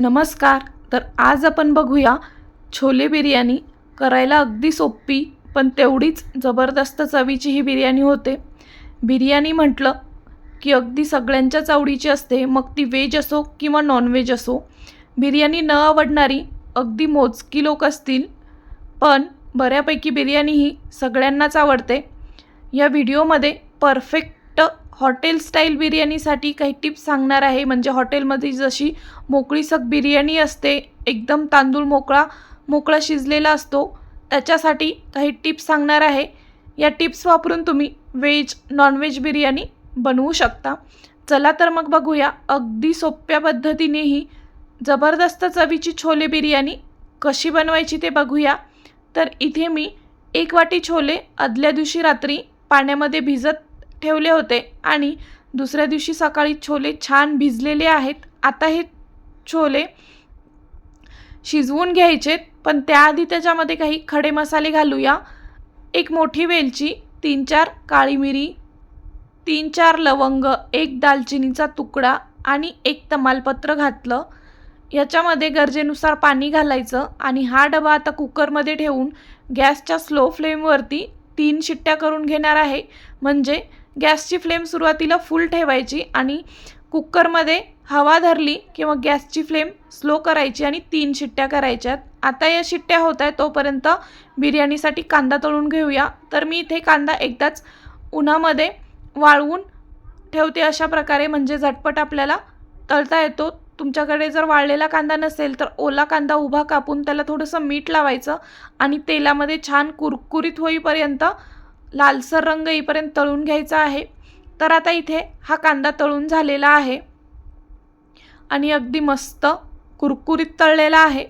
नमस्कार तर आज आपण बघूया छोले बिर्याणी. करायला अगदी सोपी पण तेवढीच जबरदस्त चवीची ही बिर्याणी होते. बिर्याणी म्हटलं की अगदी सगळ्यांच्याच आवडीची असते. मग ती व्हेज असो किंवा नॉनव्हेज असो बिर्याणी न आवडणारी अगदी मोजकी लोक असतील. पण बऱ्यापैकी बिर्याणी ही सगळ्यांनाच आवडते. या व्हिडिओमध्ये परफेक्ट हॉटेल स्टाईल बिर्याणीसाठी काही टिप्स सांगणार आहे. म्हणजे हॉटेलमध्ये जशी मोकळीसक बिर्याणी असते एकदम तांदूळ मोकळा मोकळा शिजलेला असतो त्याच्यासाठी काही टिप्स सांगणार आहे. या टिप्स वापरून तुम्ही व्हेज नॉनव्हेज बिर्याणी बनवू शकता. चला तर मग बघूया. अगदी सोप्या पद्धतीनेही जबरदस्त चवीची छोले बिर्याणी कशी बनवायची ते बघूया. तर इथे मी एक वाटी छोले आदल्या दिवशी रात्री पाण्यामध्ये भिजत ठेवले होते आणि दुसऱ्या दिवशी सकाळी छोले छान भिजलेले आहेत. आता हे छोले शिजवून घ्यायचेत पण त्याआधी त्याच्यामध्ये काही खडे मसाले घालूया. एक मोठी वेलची तीन चार काळी मिरी तीन चार लवंग एक दालचिनीचा तुकडा आणि एक तमालपत्र घातलं. याच्यामध्ये गरजेनुसार पाणी घालायचं आणि हा डबा आता कुकरमध्ये ठेवून गॅसच्या स्लो फ्लेमवरती तीन शिट्ट्या करून घेणार आहे. म्हणजे गॅसची फ्लेम सुरुवातीला फुल ठेवायची आणि कुकरमध्ये हवा धरली किंवा गॅसची फ्लेम स्लो करायची आणि तीन शिट्ट्या करायच्यात. आता या शिट्ट्या होत आहे तोपर्यंत बिर्याणीसाठी कांदा तळून घेऊया. तर मी इथे कांदा एकदाच उन्हामध्ये वाळवून ठेवते अशा प्रकारे म्हणजे झटपट आपल्याला तळता येतो. तुमच्याकडे जर वाळलेला कांदा नसेल तर ओला कांदा उभा कापून त्याला थोडंसं मीठ लावायचं आणि तेलामध्ये छान कुरकुरीत होईपर्यंत लालसर रंग येईपर्यंत तळून घ्यायचा आहे. तर आता इथे हा कांदा तळून झालेला आहे. आणि अगदी मस्त कुरकुरीत तळलेला आहे.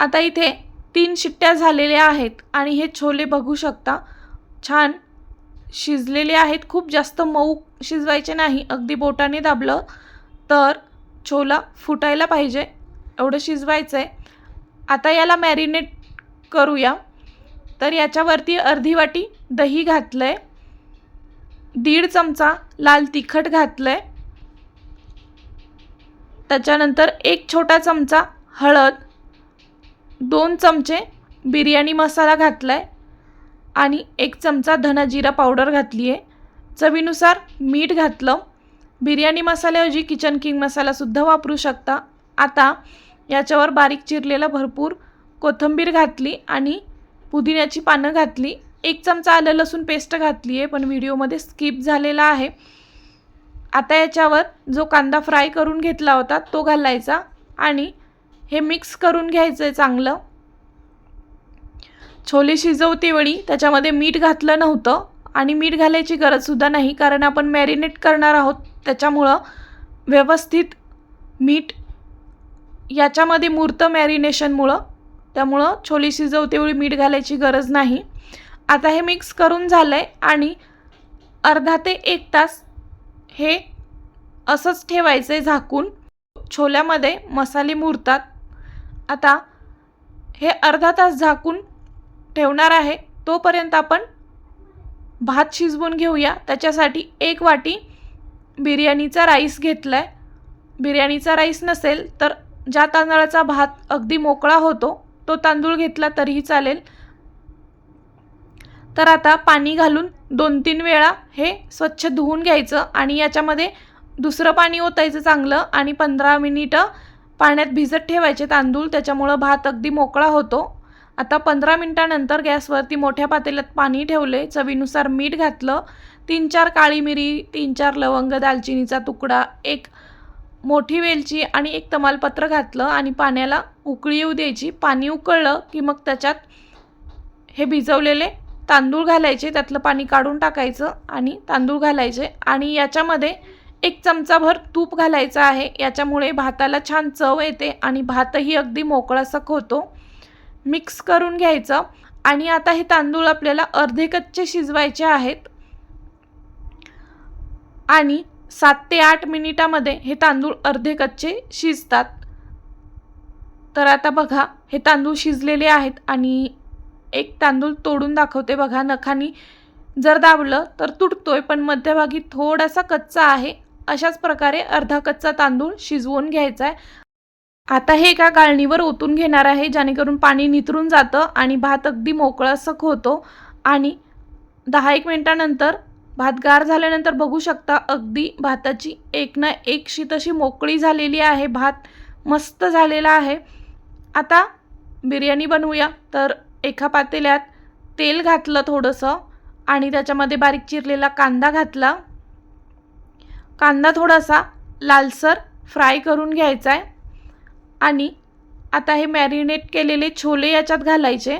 आता इथे तीन शिट्ट्या झालेल्या आहेत. आणि हे छोले बघू शकता. छान शिजलेले आहेत. खूप जास्त मऊ शिजवायचे नाही. अगदी बोटाने दाबलं तर छोला फुटायला पाहिजे. एवढं शिजवायचं आहे आता याला मॅरिनेट करूया. तर याच्यावरती अर्धी वाटी दही घातलं आहे दीड चमचा लाल तिखट घातलं आहे त्याच्यानंतर एक छोटा चमचा हळद. दोन चमचे बिर्याणी मसाला घातला आहे आणि एक चमचा धनाजिरा पावडर घातली आहे चवीनुसार मीठ घातलं. बिर्याणी मसाल्याऐवजी किचन किंग मसालासुद्धा वापरू शकता. आता याच्यावर बारीक चिरलेला भरपूर कोथिंबीर घातली आणि पुदिन्याची पानं घातली एक चमचा आलं लसूण पेस्ट घातली आहे पण व्हिडिओमध्ये स्किप झालेला आहे. आता याच्यावर जो कांदा फ्राय करून घेतला होता तो घालायचा आणि हे मिक्स करून घ्यायचं आहे चांगलं. छोले शिजवते वेळी त्याच्यामध्ये मीठ घातलं नव्हतं आणि मीठ घालायची गरजसुद्धा नाही कारण आपण मॅरिनेट करणार आहोत. त्याच्यामुळं व्यवस्थित मीठ याच्यामध्ये मूर्त मॅरिनेशनमुळं त्यामुळं छोले शिजवतेवेळी मीठ घालायची गरज नाही. आता हे मिक्स करून झालं आहे आणि अर्धा ते एक तास हे असंच ठेवायचं आहे झाकून. छोल्यामध्ये मसाले मुरतात. आता हे अर्धा तास झाकून ठेवणार आहे. तोपर्यंत आपण भात शिजवून घेऊया. त्याच्यासाठी एक वाटी बिर्याणीचा राईस घेतला आहे बिर्याणीचा राईस नसेल तर ज्या तांदळाचा भात अगदी मोकळा होतो तो तांदूळ घेतला तरीही चालेल. तर आता पाणी घालून दोन तीन वेळा हे स्वच्छ धुवून घ्यायचं आणि याच्यामध्ये दुसरं पाणी ओतायचं चांगलं आणि पंधरा मिनिटं पाण्यात भिजत ठेवायचे तांदूळ. त्याच्यामुळं भात अगदी मोकळा होतो. आता पंधरा मिनटानंतर गॅसवरती मोठ्या पातेल्यात पाणी ठेवले. चवीनुसार मीठ घातलं. तीन चार काळी मिरी तीन चार लवंग दालचिनीचा तुकडा एक मोठी वेलची आणि एक तमालपत्र घातलं आणि पाण्याला उकळी येऊ द्यायची. पाणी उकळलं की मग त्याच्यात हे भिजवलेले तांदूळ घालायचे. त्यातलं पाणी काढून टाकायचं आणि तांदूळ घालायचे. आणि याच्यामध्ये एक चमचाभर तूप घालायचं आहे. याच्यामुळे भाताला छान चव येते आणि भातही अगदी मोकळासक होतो. मिक्स करून घ्यायचं. आणि आता हे तांदूळ आपल्याला अर्धे कच्चे शिजवायचे आहेत. आणि सात ते आठ मिनिटामध्ये हे तांदूळ अर्धे कच्चे शिजतात. तर आता बघा हे तांदूळ शिजलेले आहेत आणि एक तांदूळ तोडून दाखवते बघा. नखानी जर दाबलं तर तुटतोय पण मध्यभागी थोडासा कच्चा आहे. अशाच प्रकारे अर्धा कच्चा तांदूळ शिजवून घ्यायचा आहे. आता हे एका गाळणीवर ओतून घेणार आहे जेणेकरून पाणी निथरून जातं आणि भात अगदी मोकळासक होतो आणि दहा एक मिनटानंतर भात गार झाल्यानंतर बघू शकता अगदी भाताची एक ना एक शीत अशी मोकळी झालेली आहे. भात मस्त झालेला आहे. आता बिर्याणी बनवूया. तर एका पातेल्यात तेल घातलं थोडंसं आणि त्याच्यामध्ये बारीक चिरलेला कांदा घातला. कांदा थोडासा लालसर फ्राय करून घ्यायचा आहे. आणि आता हे मॅरिनेट केलेले छोले याच्यात घालायचे.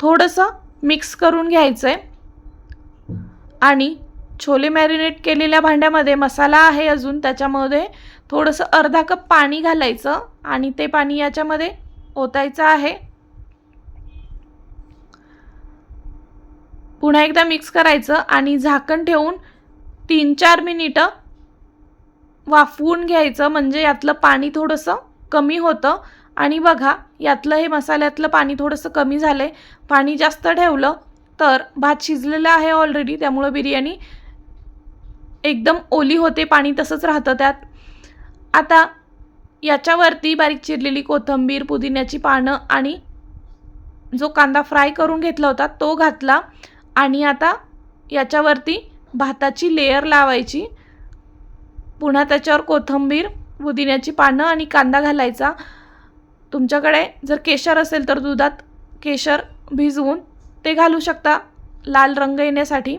थोडंसं मिक्स करून घ्यायचं आहे आणि छोले मॅरिनेट केलेल्या भांड्यामध्ये मसाला आहे अजून त्याच्यामध्ये थोडंसं अर्धा कप पाणी घालायचं आणि ते पाणी याच्यामध्ये ओतायचं आहे. पुन्हा एकदा मिक्स करायचं आणि झाकण ठेवून तीन चार मिनिटं वाफवून घ्यायचं म्हणजे यातलं पाणी थोडंसं कमी होतं आणि बघा यातलं हे मसाल्यातलं पाणी थोडंसं कमी झालं आहे पाणी जास्त ठेवलं तर भात शिजलेला आहे ऑलरेडी त्यामुळं बिर्याणी एकदम ओली होते पाणी तसंच राहतं त्यात. आता याच्यावरती बारीक चिरलेली कोथिंबीर पुदिन्याची पानं आणि जो कांदा फ्राय करून घेतला होता तो घातला. आणि आता याच्यावरती भाताची लेयर लावायची. पुन्हा त्याच्यावर कोथिंबीर पुदिन्याची पानं आणि कांदा घालायचा. तुमच्याकडे जर केशर असेल तर दुधात केशर भिजवून ते घालू शकता. लाल रंग येण्यासाठी.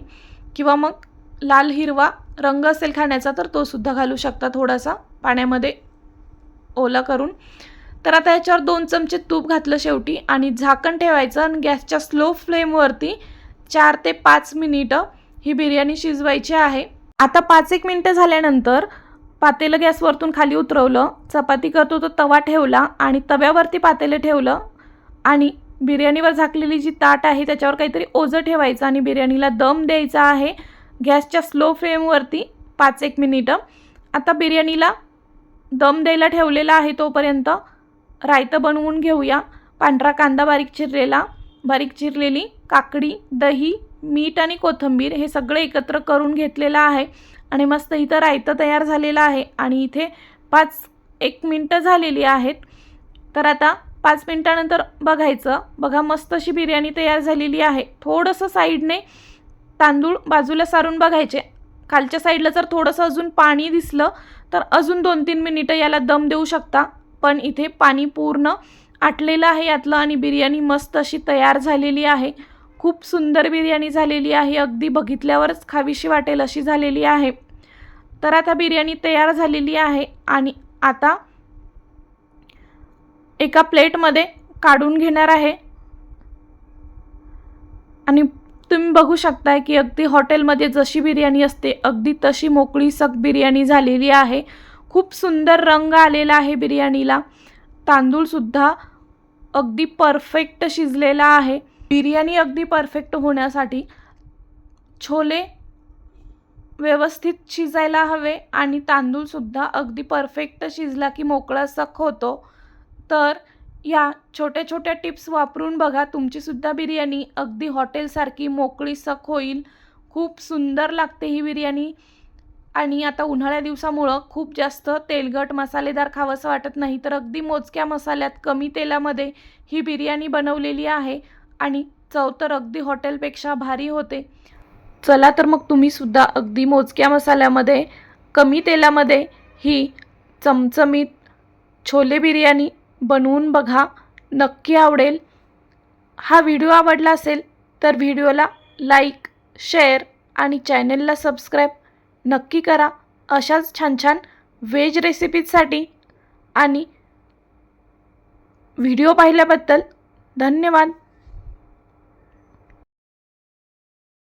किंवा मग लाल हिरवा रंग असेल खाण्याचा तर तो सुद्धा घालू शकता थोडासा पाण्यामध्ये ओला करून. तर आता याच्यावर दोन चमचे तूप घातलं शेवटी आणि झाकण ठेवायचं आणि गॅसच्या स्लो फ्लेमवरती चार ते पाच मिनिटं ही बिर्याणी शिजवायची आहे. आता पाच एक मिनटं झाल्यानंतर पातेलं गॅसवरतून खाली उतरवलं चपाती करतो तो तवा ठेवला आणि तव्यावरती पातेलं ठेवलं. आणि बिर्याणीवर झाकलेली जी ताट आहे त्याच्यावर काहीतरी ओझं ठेवायचं आणि बिर्याणीला दम द्यायचा आहे. गॅसच्या स्लो फ्लेमवरती पाच एक मिनिटं. आता बिर्याणीला दम द्यायला ठेवलेला आहे तोपर्यंत रायतं बनवून घेऊया. पांढरा कांदा बारीक चिरलेला बारीक चिरलेली काकडी दही मीठ आणि कोथिंबीर हे सगळं एकत्र करून घेतलेलं आहे. आणि मस्त इथं रायतं तयार झालेलं आहे आणि इथे पाच एक मिनटं झालेली आहेत. तर आता पाच मिनटानंतर बघायचं. बघा मस्त अशी बिर्याणी तयार झालेली आहे. थोडंसं साईडने तांदूळ बाजूला सारून बघायचे. खालच्या साईडला जर थोडंसं अजून पाणी दिसलं तर अजून दोन तीन मिनिटं याला दम देऊ शकता. पण इथे पाणी पूर्ण आटलेलं आहे यातलं आणि बिर्याणी मस्त अशी तयार झालेली आहे. खूप सुंदर बिर्याणी झालेली आहे. अगदी बघितल्यावरच खावीशी वाटेल अशी झालेली आहे. तर आता बिर्याणी तयार झालेली आहे आणि आता एका प्लेटमध्ये काढून घेणार आहे. आणि तुम्ही बघू शकताय की अगदी हॉटेलमध्ये जशी बिर्याणी असते अगदी तशी मोकळी सक बिर्याणी झालेली आहे. खूप सुंदर रंग आलेला आहे बिर्याणीला. तांदूळसुद्धा अगदी परफेक्ट शिजलेला आहे. बिर्याणी अगदी परफेक्ट होण्यासाठी छोले व्यवस्थित शिजायला हवे आणि तांदूळसुद्धा अगदी परफेक्ट शिजला की मोकळा सख होतो. तर या छोट्या छोट्या टिप्स वापरून बघा तुमचीसुद्धा बिर्याणी अगदी हॉटेलसारखी मोकळी सख होईल. खूप सुंदर लागते ही बिर्याणी. आणि आता उन्हाळ्या दिवसामुळं खूप जास्त तेलगट मसालेदार खावंसं वाटत नाही तर अगदी मोजक्या मसाल्यात कमी तेलामध्ये ही बिर्याणी बनवलेली आहे. आणि चव तर अगदी हॉटेलपेक्षा भारी होते. चला तर मग तुम्हीसुद्धा अगदी मोजक्या मसाल्यामध्ये कमी तेलामध्ये ही चमचमीत छोले बिर्याणी बनवून बघा. नक्की आवडेल. हा व्हिडिओ आवडला असेल तर व्हिडिओला लाईक शेअर आणि चॅनलला सबस्क्राईब नक्की करा. अशाच छान छान व्हेज रेसिपीजसाठी आणि व्हिडिओ पाहिल्याबद्दल धन्यवाद.